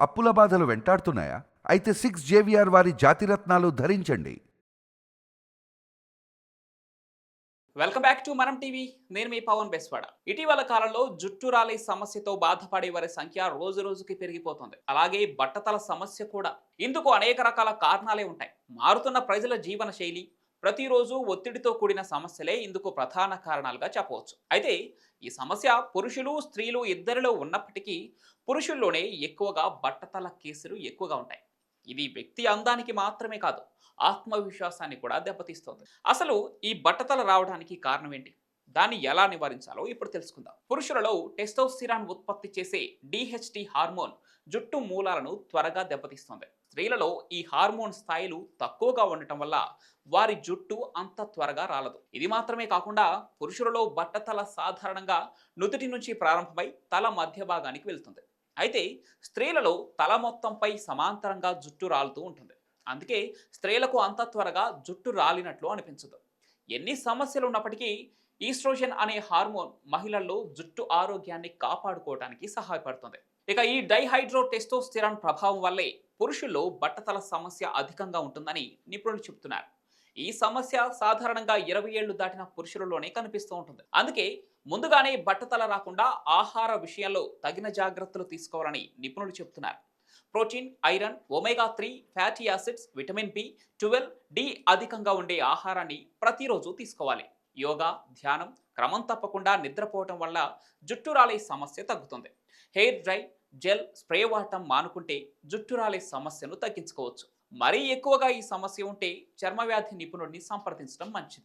అప్పుల బాధలు వెంటాడుతున్నాయా? అయితే సిక్స్ జేవిఆర్ వారి జాతిరత్నాలు ధరించండి. Welcome back to Manam TV నేను మీ పవన్ బెస్వాడ. ఇటీవల కాలంలో జుట్టు రాలి సమస్యతో బాధపడే వారి సంఖ్య రోజు రోజుకి పెరిగిపోతుంది. అలాగే బట్టతల సమస్య కూడా. ఇందుకు అనేక రకాల కారణాలే ఉంటాయి. మారుతున్న ప్రజల జీవన శైలి ప్రతిరోజు ఒత్తిడితో కూడిన సమస్యలే ఇందుకు ప్రధాన కారణాలుగా చెప్పవచ్చు. అయితే ఈ సమస్య పురుషులు స్త్రీలు ఇద్దరిలో ఉన్నప్పటికీ పురుషుల్లోనే ఎక్కువగా బట్టతల కేసులు ఎక్కువగా ఉంటాయి. ఇది వ్యక్తి అందానికి మాత్రమే కాదు ఆత్మవిశ్వాసాన్ని కూడా దెబ్బతీస్తుంది. అసలు ఈ బట్టతల రావడానికి కారణం ఏంటి? దాన్ని ఎలా నివారించాలో ఇప్పుడు తెలుసుకుందాం. పురుషులలో టెస్టోస్టిరాన్ ఉత్పత్తి చేసే డిహెచ్టి హార్మోన్ జుట్టు మూలాలను త్వరగా దెబ్బతీస్తుంది. స్త్రీలలో ఈ హార్మోన్ స్థాయిలు తక్కువగా ఉండటం వల్ల వారి జుట్టు అంత త్వరగా రాలదు. ఇది మాత్రమే కాకుండా పురుషులలో బట్టతల సాధారణంగా నుదుటి నుంచి ప్రారంభమై తల మధ్య భాగానికి వెళ్తుంది. అయితే స్త్రీలలో తల మొత్తంపై సమాంతరంగా జుట్టు రాలుతూ ఉంటుంది. అందుకే స్త్రీలకు అంత త్వరగా జుట్టు రాలినట్లు అనిపించదు. ఎన్ని సమస్యలు ఉన్నప్పటికీ ఈస్ట్రోజన్ అనే హార్మోన్ మహిళల్లో జుట్టు ఆరోగ్యాన్ని కాపాడుకోవడానికి సహాయపడుతుంది. ఇక ఈ డైహైడ్రో టెస్టోస్టిరాన్ ప్రభావం వల్లే పురుషుల్లో బట్టతల సమస్య అధికంగా ఉంటుందని నిపుణులు చెబుతున్నారు. ఈ సమస్య సాధారణంగా ఇరవై ఏళ్ళు దాటిన పురుషులలోనే కనిపిస్తూ ఉంటుంది. అందుకే ముందుగానే బట్టతల రాకుండా ఆహార విషయంలో తగిన జాగ్రత్తలు తీసుకోవాలని నిపుణులు చెబుతున్నారు. Protein iron omega three fatty acids vitamin B twelve D అధికంగా ఉండే ఆహారాన్ని ప్రతిరోజు తీసుకోవాలి. యోగా ధ్యానం క్రమం తప్పకుండా నిద్రపోవటం వల్ల జుట్టు రాలే సమస్య తగ్గుతుంది. హెయిర్ డ్రై జెల్ స్ప్రే వాడటం మానుకుంటే జుట్టు రాలే సమస్యను తగ్గించుకోవచ్చు. మరీ ఎక్కువగా ఈ సమస్య ఉంటే చర్మవ్యాధి నిపుణుడిని సంప్రదించడం మంచిది.